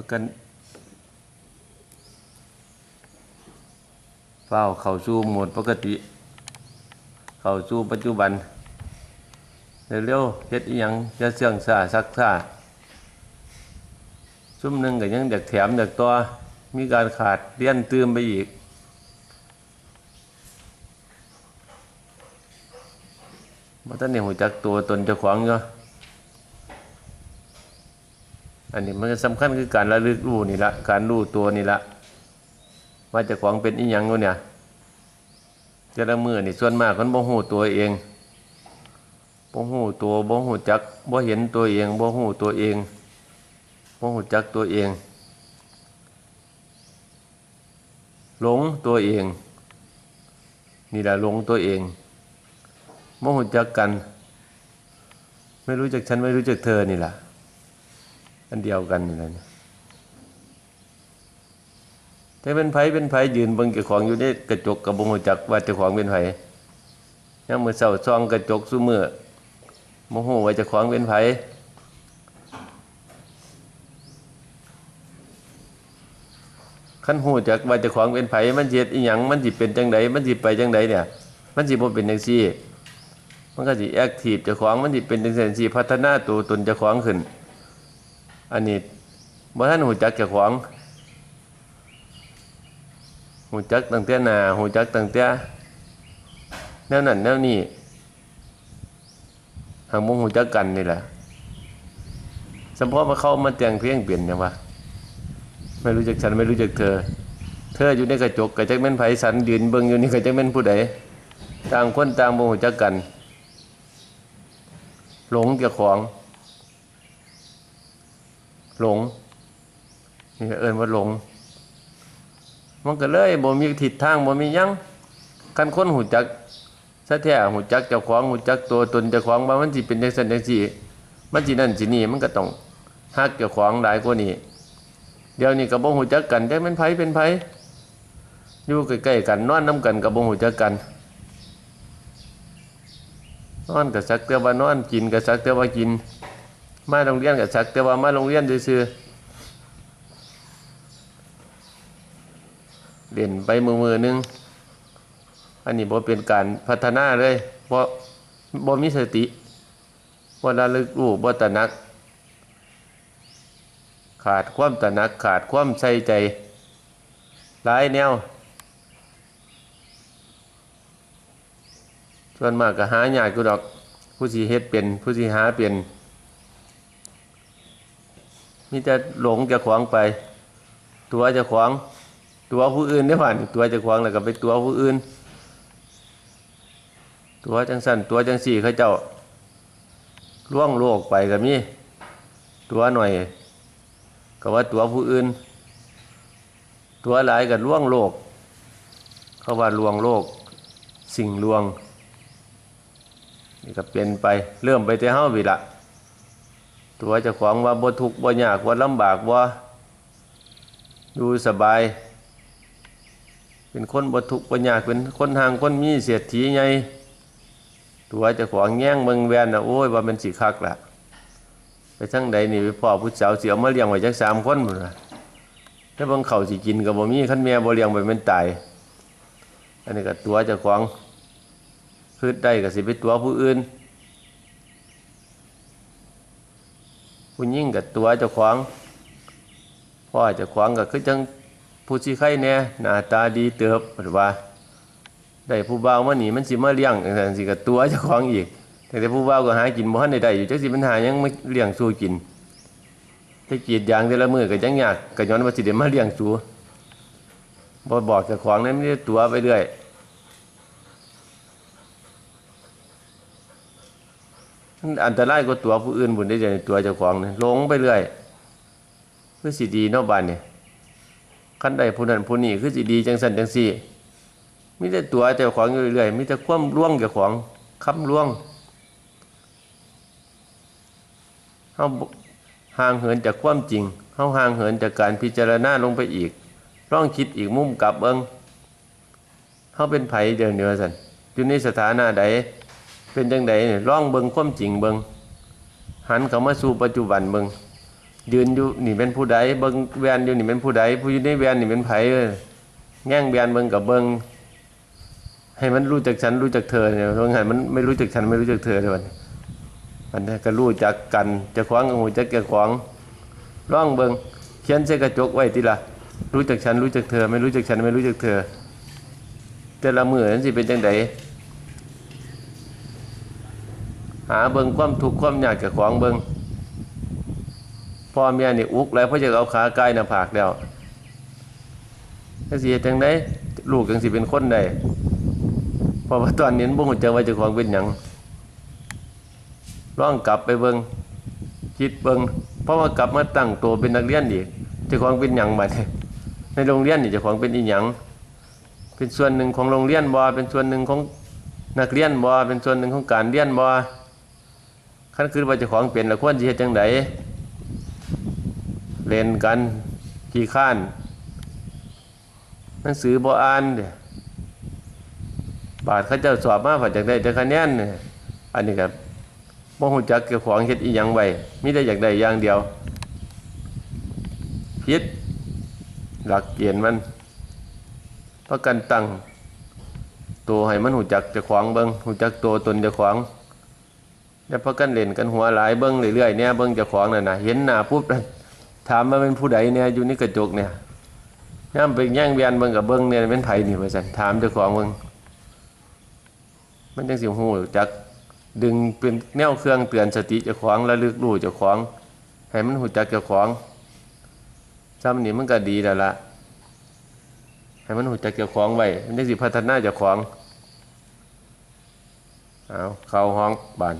ประกันเฝ้าเข้าสู่หมดปกติ เข้าสู่ปัจจุบันเร็วๆเฮ็ดอีหยังจะเสื่องซาซักซาซุ่มหนึ่งก็ยังเด็กแถมเด็กตัวมีการขาดเรียนเติมไปอีกบ่ทันได้ฮู้จักตัวตนจ้าของอยู่ อันนี้มันก็สำคัญคือการระลึกรู้นี่ละการรู้ตัวนี่ละว่าจ้าของเป็นอีหยังอยู่เนี่ยแต่ละมือนี่ส่วนมากคนบ่ฮู้ตัวเองบ่ฮู้ตัวบ่ฮู้จักบ่เห็นตัวเองบ่ฮู้ตัวเองบ่ฮู้จักตัวเอง หลงตัวเอง นี่แหละหลงตัวเองโมโหจักกัน ไม่รู้จักฉันไม่รู้จักเธอนี่แหละ อันเดียวกันนี่แหละเนี่ยแต่เป็นไผเป็นไผยืนเบิ่งเจ้าของอยู่ในกระจกกับบ่ฮู้จักว่าเจ้าของเป็นไผยามมื้อเช้าส่องกระจกซุมื้อบ่ฮู้ว่าเจ้าของเป็นไผคันฮู้จักว่าเจ้าของเป็นไผมันเฮ็ดอีหยังมันสิเป็นจังไดมันสิไปจังไดเนี่ย มันสิบ่เป็นจังซี่ มันก็สิแอคทีฟเจ้าของมันสิเป็นจังซั่นสิพัฒนาตัวตนเจ้าของขึ้น อันนี้บ่ทันฮู้จักเจ้าของฮู้จักตั้งแต่หน้าฮู้จักตั้งแต่แนวนั้นแนวนี้หางบ่ฮู้จักกันนี่แหละสมพอมาเข้ามาแต่งเพลงเปลี่ยนจังวะไม่รู้จักฉันไม่รู้จักเธอ เธออยู่ในกระจกก็จักแม่นไผสันยืนเบิ่งอยู่นี่ก็จักแม่นผู้ใดต่างคนต่างบ่ฮู้จักกัน หลงเจ้าของ หลงนี่เอิ้นว่าหลง มันก็เลยบ่มีทิศทางบ่มียังคันคนหูจักซะแท้หูจักเจ้าของหูจักตัวตนเจ้าของว่ามันสิเป็นจังซั่นจังซี่มันสินั่นสินี่มันก็ต้องฮักเจ้าของหลายกว่านี้เดี๋ยวนี้ก็บ่หูจักกันจักเป็นไผเป็นไผอยู่ใกล้ๆกันนอนนํกันก็บ่หูจักกันนอนกับสักแต่ว่านอนกินกับสักแต่ว่ากิน มาโรงเรียนกับสักแต่ว่ามาโรงเรียนซื่อเล่นไปมือมือหนึง อันนี้บ่เป็นการพัฒนาเลยเพราะบ่มีสติบ่ระลึกรู้บ่ตระหนัก ขาดความตระหนักขาดความใส่ใจ หลายแนว ส่วนมากก็หายากกูดอก ผู้สิเฮ็ดเป็นผู้สิหาเป็น มีแต่หลงจะขวางไป ตัวจะขวางตัวผู้อื่นได้ผ่านตัวจะขวางแล้วก็ไปตัวผู้อื่น ตัวจังสั้นตัวจังสี่เขาเจ้าล่วงโลกไปก็มีตัวหน่อยก็ว่าตัวผู้อื่น ตัวหลายก็ล่วงโลก เขาว่าลวงโลก สิ่งลวงนี่ก็เป็นไปเริ่มไปแต่เฮาวิละ ตัวเจ้าของว่าบ่ทุกข์บ่ยากบ่ลำบากบ่อยู่สบาย เป็นคนบ่ทุกข์บ่ยากเป็นคนทางคนมีเศรษฐีใหญ่ตัวเจ้าของแย่งเมืองแวนนะโอ้ยว่าเป็นสิคักล่ะไปทั้งใดนี่ไปพ่อผู้สาวเสิเอามาเลี้ยงไว้จัก3คนพุ่นะถ้าบิ่งข้าสิกินก็บ่มีคันแม่บ่เลี้ยงไว้มันตายอันนี้ก็ตัวเจ้าของคืดได้ก็สิไปตัวผู้อื่น ผู้ยิ่งกับตัวเจ้าของพ่อเจ้าของก็คือจังผู้สิไข่แน่หน้าตาดีเติบหรือว่าได้ผู้บ่าวมาหนีมันสิมาเลี้ยงจังซั่สิกับตัวเจ้าของอีกแต่ผู้บ่าวก็หากินบ่ทันได้อยู่จักสิปัญหายังไมาเลี้ยงสู้กินไปกรีดยางแต่ละมือก็จังยากก็ย้อนว่าสิได้มาเลี้ยงสู้บ่บอกเจ้าของนั้นมีแต่ตัวไปเรื่อย อันตรายกว่าตัวผู้อื่นบุญได้ใจตัวเจ้าของเนี่ยหลงไปเรื่อยคือสิดีนอกบ้านเนี่ยขั้นใดผู้นั้นผู้นี้คือสิดีจังสันจังสี่มิแต่ตัวเจ้าของอยู่เรื่อยมิแต่ความล่วงเจ้าของคำล่วงเขาห่างเหินจากความจริงเขาห่างเหินจากการพิจารณาลงไปอีกร่องคิดอีกมุมกลับเอิงเขาเป็นไผเดินเนือสันอยู่ในสถานะใด เป็นจังไดเนี่องเบิงความจริงเบิงหันเขามาสู่ปัจจุบันเบิงยืนอยู่นี่เป็นผู้ใดเบิงแวนอยู่นี่เป็นผู้ใดผู้อยู่ในแวนนี่เป็นไผเอ้ยแง่งแวนเบิงกับเบิงให้มันรู้จักฉันรู้จักเธอเนี่ยเพราะงั้นมันไม่รู้จักฉันไม่รู้จักเธอเลยวันมันก็รู้จักกันจะขวางกับหูจักเจ้าของร่องเบิงเขียนใส่กระจกไว้ติล่ะรู้จักฉันรู้จักเธอ ไม่รู้จักฉันไม่รู้จักเธอ แต่ละมือนั้นสิเป็นจังได หาเบิงความทุกข์ความยากเจ้าของเบิงพ่อแม่นี่อุกแล้วเพราะจะเอาขาใกล้หน้าผากแล้วถ้าสิเฮ็ดจังไดลูกจังสิเป็นคนได้เพราะว่าตอนนี้บ่ฮู้จักว่าเจ้าของเป็นหยังลองกลับไปเบิงคิดเบิงเพราะว่ากลับมาตั้งตัวเป็นนักเรียนอีกเจ้าของเป็นหยังบัดในโรงเรียนนี่เจ้าของเป็นอีหยังเป็นส่วนหนึ่งของโรงเรียนบ่เป็นส่วนหนึ่งของนักเรียนบ่เป็นส่วนหนึ่งของการเรียนบ่ คันคือว่าจ้าของเป็นล้วควรสิเฮ็ดจังไดเล่นกันขี้ข้านหนังสือบ่อ่านเด้บาทเขาเจ้าสอบมาผ่าจากได้แต่คะแนนเนี่ยอันนี้ครับบ่ฮู้จักเกี่ยวของเฮ็ดอีหยังไว้มีแต่อยากได้อย่างเดียวผิดหลักเกณฑ์มันประกันตั้งตัวให้มันฮู้จักจ้าของเบิ่งฮู้จักตัวตนจ้าของ แล้วพากันเล่นกันหัวหลายเบิ่งเรื่อยๆเนี่ยเบิ่งจ้าของนั่นน่ะเห็นหน้าปุ๊บถามมาเป็นผู้ใดเนี่ยอยู่ในกระจกเนี่ยย่ำไปแย่งเวียนเบิ่งกับเบิ่งเนี่ยเป็นไผ่นี่ว่าซั่นถามเจ้าของเบิ่งมันจังสิฮู้จักดึงเป็นแนวเครื่องเตือนสติเจ้าของระลึกรู้เจ้าของให้มันฮู้จักเจ้าของซ้ำนี่มันก็ดีแล้วล่ะให้มันฮู้จักเจ้าของไว้มันจังสิพัฒนาเจ้าของเอาเข้าห้องบาน